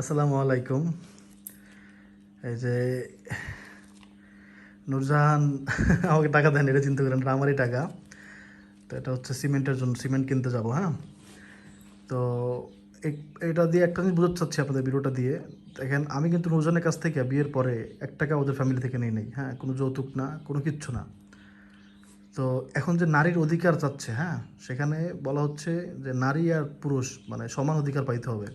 আসসালামু আলাইকুম। এই যে নুরজাহান আমাকে টাকা দেন, এটা চিন্তা করেন আমারই টাকা। তো এটা হচ্ছে সিমেন্টের জন্য, সিমেন্ট কিনতে যাব হ্যাঁ? তো এটা দিয়ে একটা জিনিস বোঝাতে চাচ্ছি আপনাদের ভিডিওটা দিয়ে। দেখেন, আমি কিন্তু নূরজাহানের কাছ থেকে বিয়ের পরে এক টাকা ওদের ফ্যামিলি থেকে নেই নেই হ্যাঁ? কোনো যৌতুক না, কোনো কিচ্ছু না। তো এখন যে নারীর অধিকার চাচ্ছে হ্যাঁ? সেখানে বলা হচ্ছে যে নারী আর পুরুষ মানে সমান অধিকার পাইতে হবে।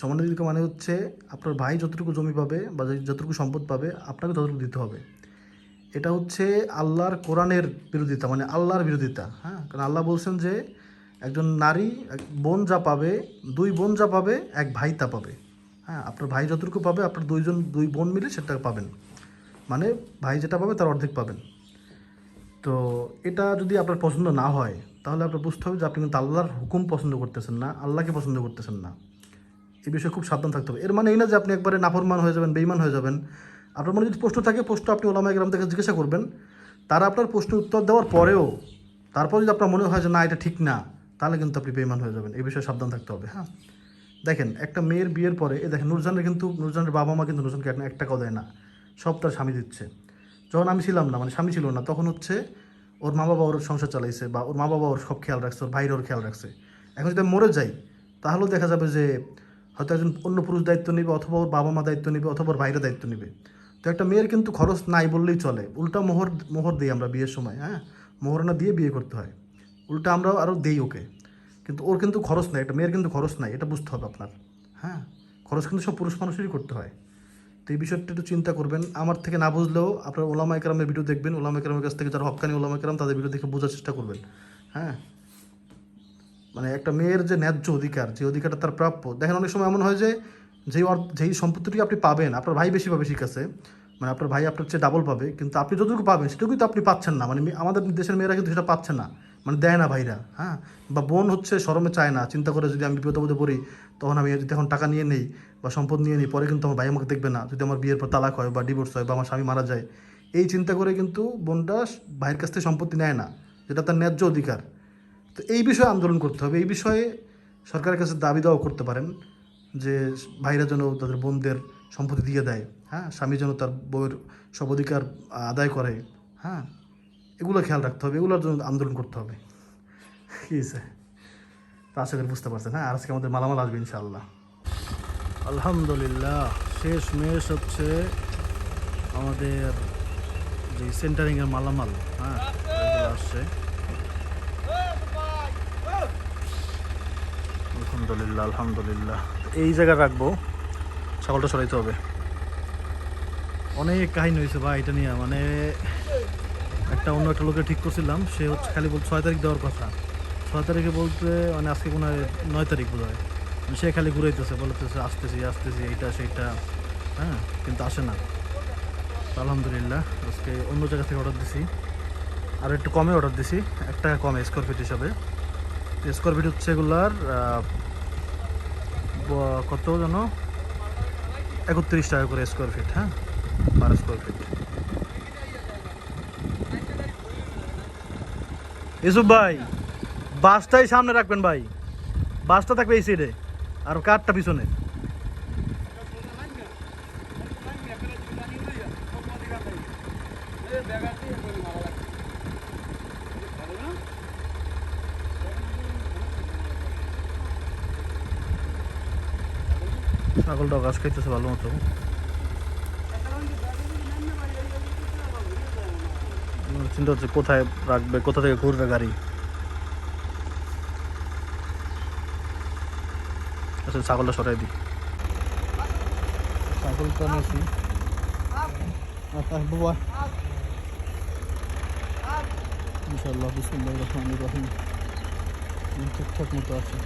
সমান মানে হচ্ছে আপনার ভাই যতটুকু জমি পাবে বা যতটুকু সম্পদ পাবে, আপনাকে ততটুকু দিতে হবে। এটা হচ্ছে আল্লাহর কোরআনের বিরোধিতা মানে আল্লাহর বিরোধিতা হ্যাঁ? কারণ আল্লাহ বলছেন যে একজন নারী বোন যা পাবে, দুই বোন যা পাবে, এক ভাই তা পাবে। হ্যাঁ আপনার ভাই যতটুকু পাবে, আপনার দুইজন, দুই বোন মিলে সেটা পাবেন। মানে ভাই যেটা পাবে, তার অর্ধেক পাবেন। তো এটা যদি আপনার পছন্দ না হয়, তাহলে আপনার বুঝতে হবে যে আপনি কিন্তু আল্লাহর হুকুম পছন্দ করতেছেন না, আল্লাহকে পছন্দ করতেছেন না। এই বিষয়ে খুব সাবধান থাকতে হবে। এর মানে এই না যে আপনি একবারে নাফরমান হয়ে যাবেন বেইমান হয়ে যাবেন। আপনার মনে যদি প্রশ্ন থাকে, প্রশ্ন আপনি ওলামা গ্রাম থেকে জিজ্ঞাসা করবেন। তারা আপনার প্রশ্ন উত্তর দেওয়ার পরেও, তারপর যদি আপনার মনে হয় যে না, এটা ঠিক না, তাহলে কিন্তু আপনি বেইমান হয়ে যাবেন। এই বিষয়ে সাবধান থাকতে হবে হ্যাঁ? দেখেন, একটা মেয়ের বিয়ের পরে এ দেখেন, নুরজানের কিন্তু, নুরজানের বাবা মা কিন্তু নুরজানকে এক- টাকাও দেয় না। সব তার স্বামী দিচ্ছে। যখন আমি ছিলাম না মানে স্বামী ছিল না, তখন হচ্ছে ওর মা বাবা ওর সংসার চালাইছে বা ওর মা বাবা ওর সব খেয়াল রাখছে, ওর ভাইয়ের ওর খেয়াল রাখছে। এখন যদি মরে যাই, তাহলেও দেখা যাবে যে হয়তো একজন অন্য পুরুষ দায়িত্ব নেবে অথবা ওর বাবা মা দায়িত্ব নেবে অথবা ওর ভাইরা দায়িত্ব নেবে। তো একটা মেয়ের কিন্তু খরচ নাই বললেই চলে। উল্টা মোহর মোহর দিই আমরা বিয়ের সময় হ্যাঁ? মোহরানা দিয়ে বিয়ে করতে হয়। উল্টা আমরা আরও দেই ওকে। কিন্তু ওর কিন্তু খরচ নাই, একটা মেয়ের কিন্তু খরচ নাই, এটা বুঝতে হবে আপনার হ্যাঁ? খরচ কিন্তু সব পুরুষ মানুষেরই করতে হয়। তো এই বিষয়টা একটু চিন্তা করবেন। আমার থেকে না বুঝলেও আপনার ওলামা একরামের ভিডিও দেখবেন। ওলামা একরামের কাছ থেকে যারা হকানি ওলামা একরাম তাদের ভিডিও দেখে বোঝার চেষ্টা করবেন হ্যাঁ? মানে একটা মেয়ের যে ন্যায্য অধিকার, যে অধিকারটা তার প্রাপ্য। দেখেন, অনেক সময় এমন হয় যে, যেই যেই সম্পত্তিটি আপনি পাবেন, আপনার ভাই বেশি পাবে ঠিক আছে মানে আপনার ভাই আপনার চেয়ে ডাবল পাবে, কিন্তু আপনি যতটুকু পাবেন, সেটুকুই তো আপনি পাচ্ছেন না। মানে আমাদের দেশের মেয়েরা কিন্তু সেটা পাচ্ছে না মানে দেয় না ভাইরা হ্যাঁ? বা বোন হচ্ছে শরমে চায় না, চিন্তা করে যদি আমি বিপদে পদে পড়ি, তখন আমি যদি এখন টাকা নিয়ে নেই বা সম্পদ নিয়ে নিই, পরে কিন্তু আমার ভাই আমাকে দেখবে না। যদি আমার বিয়ের পর তালাক হয় বা ডিভোর্স হয় বা আমার স্বামী মারা যায়, এই চিন্তা করে কিন্তু বোনটা ভাইয়ের কাছ থেকে সম্পত্তি নেয় না, যেটা তার ন্যায্য অধিকার। তো এই বিষয়ে আন্দোলন করতে হবে। এই বিষয়ে সরকারের কাছে দাবি দাওয়া করতে পারেন যে ভাইরা যেন তাদের বোনদের সম্পত্তি দিয়ে দেয় হ্যাঁ? স্বামী যেন তার বউয়ের সব অধিকার আদায় করে হ্যাঁ? এগুলো খেয়াল রাখতে হবে। এগুলোর জন্য আন্দোলন করতে হবে। কী হয়েছে তা আশা বুঝতে পারছেন হ্যাঁ? আর আজকে আমাদের মালামাল আসবে ইনশাআল্লাহ। আলহামদুলিল্লাহ শেষ মেশ হচ্ছে আমাদের যে সেন্টারিংয়ের মালামাল হ্যাঁ? আসছে। আলহামদুলিল্লাহ আলহামদুলিল্লাহ। এই জায়গায় রাখব, ছাগলটা সরাইতে হবে। অনেক কাহিনী হয়েছে ভাই এটা নিয়ে মানে একটা অন্য একটা লোকে ঠিক করছিলাম, সে হচ্ছে খালি বল ছয় তারিখ দেওয়ার কথা। ছয় তারিখে বলতে মানে আজকে কোনো নয় তারিখ বোধ হয় মানে সে খালি ঘুরাইতেছে, বলতেছে আসতেছি আসতেছি, এইটা, সেইটা হ্যাঁ কিন্তু আসে না। আলহামদুলিল্লাহ, আজকে অন্য জায়গা থেকে অর্ডার দিছি। আর একটু কমে অর্ডার দিছি, এক টাকা কমে স্কোয়ার ফিট হিসাবে। স্কোয়ার ফিট হচ্ছে এগুলার কত যেন একত্রিশ টাকা করে স্কোয়ার ফিট হ্যাঁ? পার স্কোয়ার ফিট ইসুফ ভাই, বাসটাই সামনে রাখবেন ভাই। বাসটা থাকবে এই সাইডে আর কারটা পিছনে। ছাগলটাও গাছ খাইতেছে ভালো মতো। চিন্তা হচ্ছে কোথায় রাখবে, কোথা থেকে ঘুরবে গাড়ি? আচ্ছা ছাগলটা সরাই দিই। ছাগলটা নিয়েছি বাবা। ইনশাল্লাহ বিসমুল্লাহ রহমান রহিম। ঠিকঠাক মতো আছে।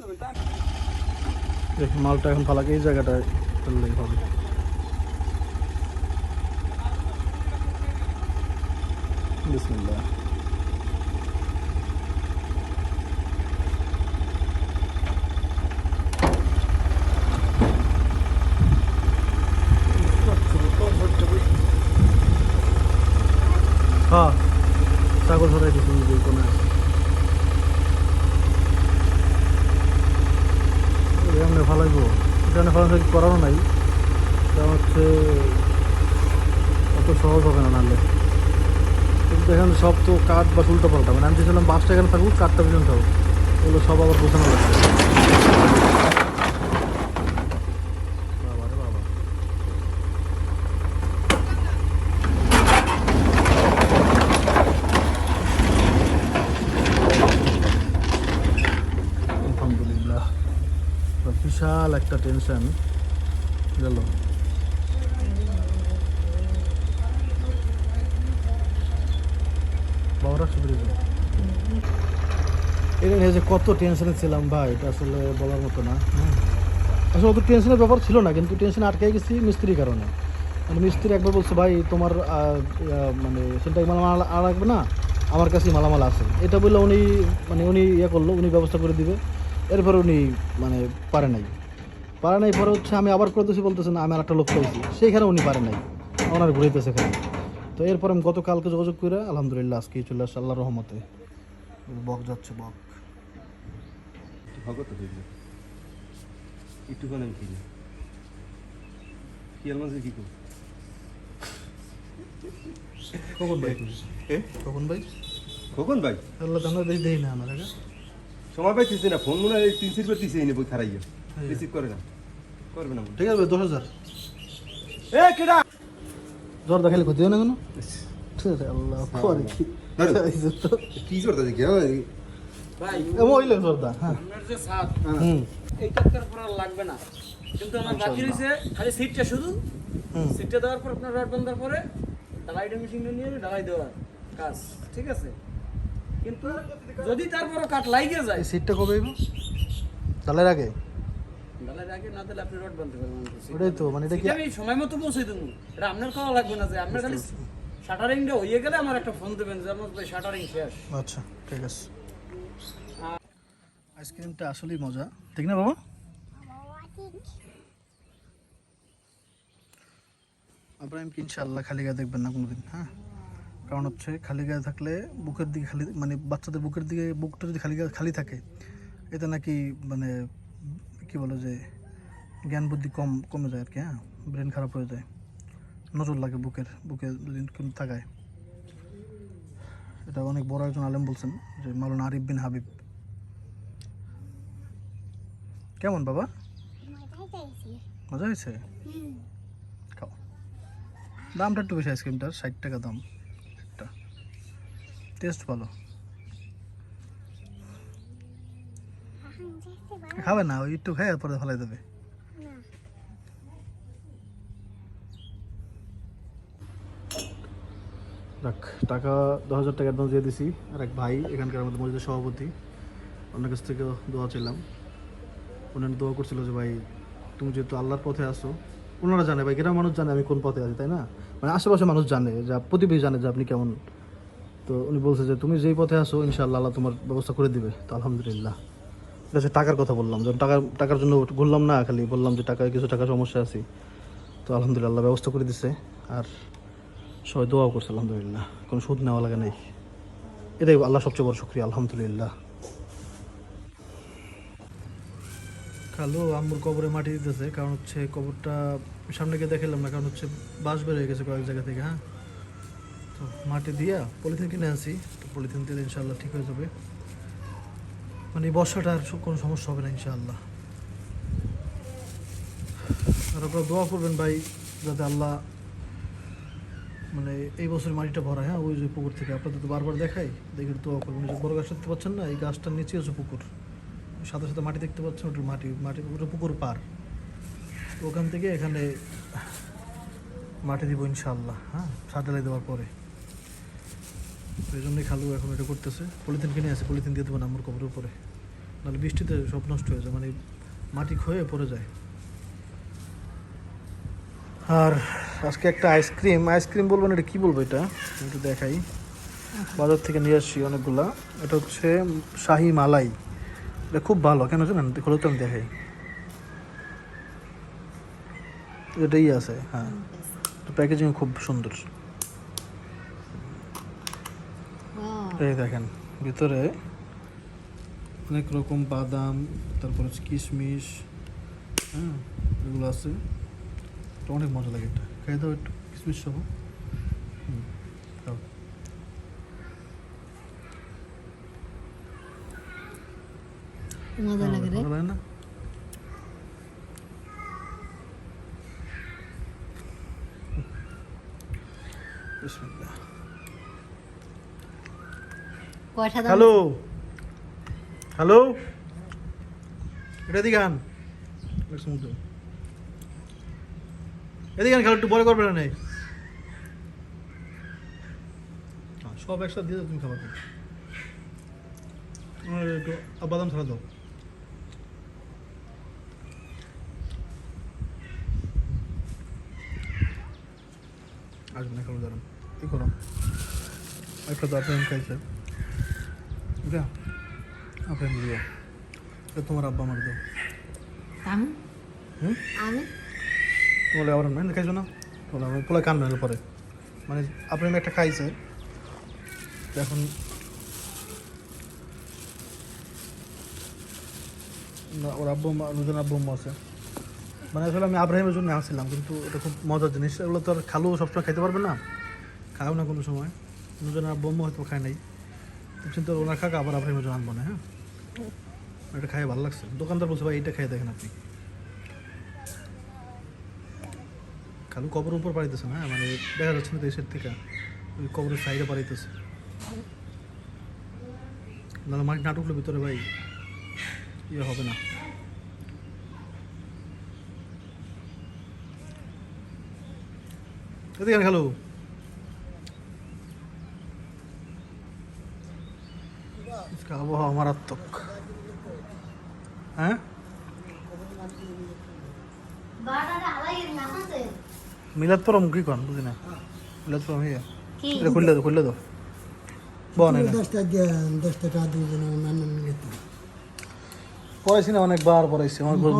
দেবে তা। দেখি মালটা এখন ফালাকে এই জায়গাটায় ফেললেই হবে। বিসমিল্লাহ হ্যাঁ ছাগল ধরাই দিচ্ছি দুই কোনে এমনি ভালাইব এখানে ফালানো করানো নাই কারণ হচ্ছে অত সহজ হবে না নাহলে কিন্তু এখানে সব তো কাঠ বা উল্টো পাল্টা। মানে আমি চেয়েছিলাম বাসটা এখানে থাকুক কাঠটা পর্যন্ত থাকুক। এগুলো সব আবার বোঝানো লাগবে। বিশাল একটা টেনশন গেল। বাবারা সুবিধা এটা নিয়ে যে কত টেনশনে ছিলাম ভাই, এটা আসলে বলার মতো না। আসলে অত টেনশনের ব্যাপার ছিল না, কিন্তু টেনশনে আটকে গেছি মিস্ত্রির কারণে। মানে মিস্ত্রি একবার বলছে, ভাই, তোমার মানে সেটাই মালামাল আর রাখবে না? আমার কাছেই মালামাল আছে। এটা বললে উনি মানে উনি ইয়ে করল, উনি ব্যবস্থা করে দিবে। এরপরে উনি মানে পারে নাই। পারে নাই, পরে হচ্ছে আমি আবার করে দিয়েছি বলতেছেন আমি আর একটা লোক পাইছি। সেইখানে উনি পারে নাই। ওনার ঘুরাইতেছে এখানে তো এরপর আমি গতকালকে যোগাযোগ করে আলহামদুলিল্লাহ আজকে চলে আসছে আল্লাহ রহমতে। বক যাচ্ছে বক। ভগত আমি কি কি। করব ভাই? ভাই? ভাই? আল্লাহ আমরা দেই দেই না আমার আগে সময় পাইতেছি না ফোন মনে হয় তিন সিট তিসে এনে বই খারাইয়া। হ্যাঁ। রিসিভ করে না। করবে না। ঠিক আছে দশ হাজার। এ কেডা? জ্বর দেখালে ক্ষতি হয় না কেন? ঠিক আল্লাহ কি? ভাই এমন হইলে হ্যাঁ। আপনার যে ছাদ হুম। এইটা তার পর আর লাগবে না। কিন্তু আমার বাকি রয়েছে খালি সিটটা শুধু। সিটটা দেওয়ার পর আপনার রড বান্ধার পরে ডালাইটা মেশিনটা নিয়ে ডালাই দেওয়ার কাজ ঠিক আছে? কিন্তু যদি তারপর কাঠ লাগিয়ে যায় সিটটা কবে তালের আগে? আগে না দিলে আপনি রড বানতে পারবেন ওটাই তো মানে এটা কি আমি সময় মতো পৌঁছে দেবো। এটা আপনার খাওয়া লাগবে না যে আপনার খালি শাটারিংটা হয়ে গেলে আমার একটা ফোন দেবেন যে আমার শাটারিং শেষ। আচ্ছা ঠিক আছে। আইসক্রিমটা আসলেই মজা ঠিক না বাবা? কি ইনশাল্লাহ খালি গায়ে দেখবেন না কোনোদিন হ্যাঁ? কারণ হচ্ছে খালি গায়ে থাকলে বুকের দিকে খালি মানে বাচ্চাদের বুকের দিকে বুকটা যদি খালি গায়ে খালি থাকে এতে নাকি মানে কি বলে যে, জ্ঞান বুদ্ধি কম, কমে যায় আর কি হ্যাঁ? ব্রেন খারাপ হয়ে যায়। নজর লাগে বুকের, বুকে যদি তাকায়। এটা অনেক বড় একজন আলেম বলছেন, যে মাওলানা আরিফ বিন হাবিব। কেমন বাবা? মজা হয়েছে? খাও। দামটা একটু বেশি আইসক্রিমটার ষাট টাকা দাম। একটা। টেস্ট ভালো। খাবে না ওই একটু খাই পরে ফেলাই দেবে। দেখ টাকা দশ হাজার টাকা অ্যাডভান্স দিয়ে দিছি আর এক ভাই এখানকার আমাদের মসজিদের সভাপতি ওনার কাছ থেকে দোয়া ছিলাম ওনারা দোয়া করছিল যে ভাই তুমি যেহেতু আল্লাহর পথে আসো ওনারা জানে ভাই গ্রামের মানুষ জানে আমি কোন পথে আছি তাই না? মানে আশেপাশে মানুষ জানে যা প্রতিবেশী জানে যে আপনি কেমন। তো উনি বলছে যে তুমি যেই পথে আসো ইনশাআল্লাহ আল্লাহ তোমার ব্যবস্থা করে দিবে। তো আলহামদুলিল্লাহ। আছে টাকার কথা বললাম। যখন টাকার টাকার জন্য ঘুরলাম না, খালি বললাম যে টাকায় কিছু টাকার সমস্যা আছে। তো আলহামদুলিল্লাহ ব্যবস্থা করে দিছে। আর সবাই দোয়াও করছে, আলহামদুলিল্লাহ। কোনো সুদ নেওয়া লাগে নাই। এটাই আল্লাহ সবচেয়ে বড় শুক্রিয়া, আলহামদুলিল্লাহ। কালো আম্মুর কবরে মাটি দিতেছে, কারণ হচ্ছে কবরটা সামনে গিয়ে দেখালাম না, কারণ হচ্ছে বাঁশ হয়ে গেছে কয়েক জায়গা থেকে হ্যাঁ? তো মাটি দিয়া পলিথিন কিনে আনছি, তো পলিথিন দিলে ইনশাল্লাহ ঠিক হয়ে যাবে। মানে এই বর্ষাটা আর কোনো সমস্যা হবে না, ইনশাআল্লাহ। আর আপনারা দোয়া করবেন ভাই, যাতে আল্লাহ মানে এই বছর মাটিটা ভরা হ্যাঁ? ওই যে পুকুর থেকে আপনাদের তো বারবার দেখাই, দেখে দোয়া করবেন। যে বড় গাছ দেখতে পাচ্ছেন না, এই গাছটার নিচে হচ্ছে পুকুর। সাথে সাথে মাটি দেখতে পাচ্ছেন, ওটা মাটি মাটি ওটা পুকুর পার। ওখান থেকে এখানে মাটি দিব ইনশাল্লাহ হ্যাঁ? সাদালাই দেওয়ার পরে। এই জন্যই খালু এখন এটা করতেছে। পলিথিন কিনে আছে, পলিথিন দিয়ে দেবো না আমার কবরের উপরে। নাহলে বৃষ্টিতে সব নষ্ট হয়ে যায় মানে মাটি ক্ষয়ে পড়ে যায়। আর আজকে একটা আইসক্রিম আইসক্রিম বলব না, এটা কী বলব এটা? একটু দেখাই। বাজার থেকে নিয়ে আসছি অনেকগুলা। এটা হচ্ছে শাহি মালাই। এটা খুব ভালো, কেন জানেন? খোলো তো আমি দেখাই। এটাই আছে হ্যাঁ। প্যাকেজিং খুব সুন্দর। এই দেখেন ভিতরে অনেক রকম বাদাম তারপর হচ্ছে কিশমিশ হ্যাঁ এগুলো আছে। অনেক মজা লাগে এটা। খাই দাও একটু কিশমিশ সহ মজা লাগে রে। না? বিসমিল্লাহ। কয়টা দাম হ্যালো হ্যালো এটা দিকে আন এদিকে খালো একটু বড় করবে না নেই সব একসাথে দিয়ে দাও তুমি খাবার একটু বাদাম ছাড়া দাও। আসবে না খালো দাঁড়ান। কি করো। একটা আপনার খাইছে এটা আপনার দিও এটা তোমার আব্বা আমার দাও। আমি? আমি? বলে আবার না খাইছো না? বলে আমি পোলা কান নাহলে পরে। মানে আপনি একটা খাইছে এখন না ওর আব্বু মা দুজন আব্বু আছে। মানে আসলে আমি আব্রাহিমের জন্য আসছিলাম কিন্তু এটা খুব মজার জিনিস। এগুলো তো আর খালু সবসময় খাইতে পারবে না। খাও না কোনো সময়। দুজনের আব্বু হয়তো খায় নাই। তো ওনার খাক আবার আব্রাহিমের জন্য আনব না হ্যাঁ? এটা খাই ভালো লাগছে। দোকানদার বলছে, ভাই, এটা খাই দেখেন আপনি। খালু কবর উপর পাড়াইতেছে না মানে দেখা যাচ্ছে না দেশের থেকে। ওই কবরের সাইডে পাড়াইতেছে। নাহলে মাটি নাটকগুলোর ভিতরে, ভাই ইয়ে হবে না। এদিকে খালু। আজকে আবহাওয়া মারাত্মক। হ্যাঁ? মিলাদ পরম কি কন? বুঝি না। মিলাদ পরম ইয়ে। কি? এটা খুললে দাও খুললে বনে তো পড়াইছি না অনেকবার পড়াইছি। আমার ঘর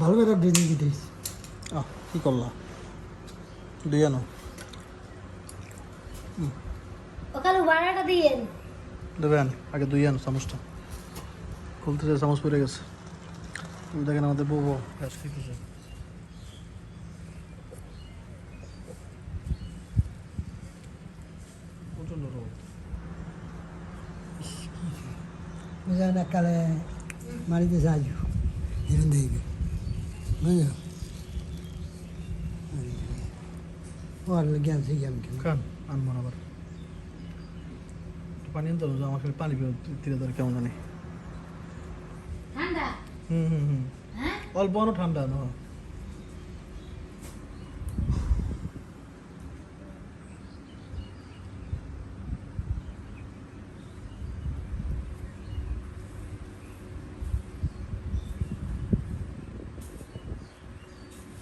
ভালো করে ড্রেনিং কি করলা? দুই আনো। ওখানে বাটাটা দিয়ে দেবেন আগে দুই আনো চামচটা খুলতে যে চামচ পড়ে গেছে তুমি দেখেন আমাদের বউ বউ গ্যাস খেতেছে প্রচণ্ড রোদ বুঝলেন কালে মারিতে সাহায্য হিরণ দেখবে বুঝলো ওর জ্ঞান সেই জ্ঞান কেন খান আনব না আবার পানি আনতে হবে আমার খালি পানি পেয়ে তীরে ধরে কেমন জানি ঠান্ডা হুম হুম হুম হ্যাঁ অল্প অন্য ঠান্ডা না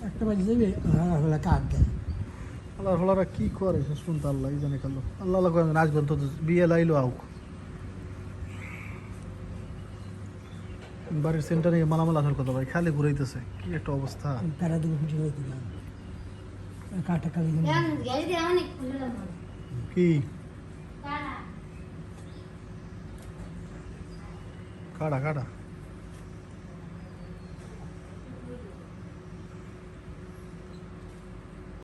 একটা বাজে যাবে হলে কাঠ দেয় আল্লাহ হলারা কি করে? শেষ পর্যন্ত আল্লাহ জানে খালো। আল্লাহ আল্লাহ করে নাচবেন তো বিয়ে লাইলো আউক। বাড়ির সেন্টারে মালামাল আসার কথা ভাই খালি ঘুরাইতেছে। কি একটা অবস্থা। দিলাম কাঠটা কালি কি? কাটা কাটা কাটা